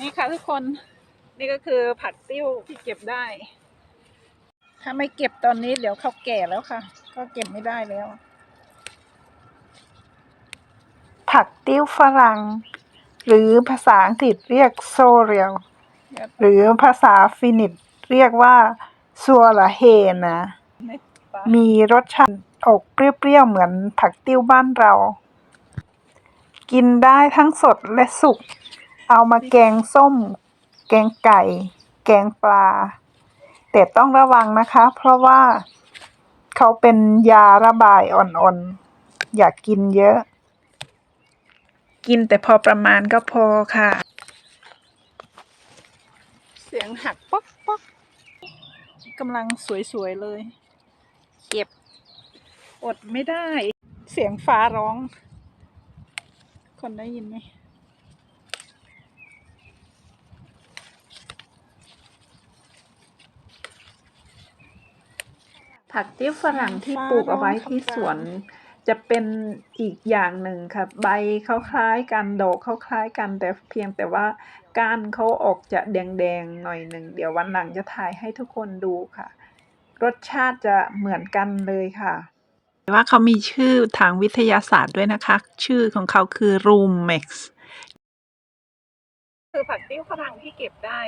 นี่ค่ะทุกคนนี่ก็คือผักติ้วที่เก็บได้ ถ้าไม่เก็บตอนนี้เดี๋ยวเขาแก่แล้วค่ะ ก็เก็บไม่ได้แล้ว ผักติ้วฝรั่ง หรือภาษาอังกฤษเรียกโซเรียลหรือภาษาฟินิชเรียกว่าซัวลาเฮนะ มีรสชาติออกเปรี้ยวๆเหมือนผักติ้วบ้านเรา กินได้ทั้งสดและสุก เอามาแกงส้ม แกงไก่ แกงปลา แต่ต้องระวังนะคะ เพราะว่าเขาเป็นยาระบายอ่อนๆ อย่ากกินเยอะ กินแต่พอประมาณก็พอค่ะ เสียงหักป๊อกป๊อกกำลังสวยๆเลย เก็บ อดไม่ได้ เสียงฟ้าร้อง คนได้ยินไหม ผักติ้วฝรั่งที่ปลูกเอาไว้ที่สวน จะเป็นอีกอย่างหนึ่งค่ะ ใบเขาคล้ายกันดอกเขาคล้ายกัน แต่เพียงแต่ว่าก้านเขาออกจะแดงๆหน่อยหนึ่งเดี๋ยววันหลังจะถ่ายให้ทุกคนดูค่ะ รสชาติจะเหมือนกันเลยค่ะ ว่าเขามีชื่อทางวิทยาศาสตร์ด้วยนะคะ ชื่อของเขาคือ Rumex คือผักติ้วฝรั่งที่เก็บได้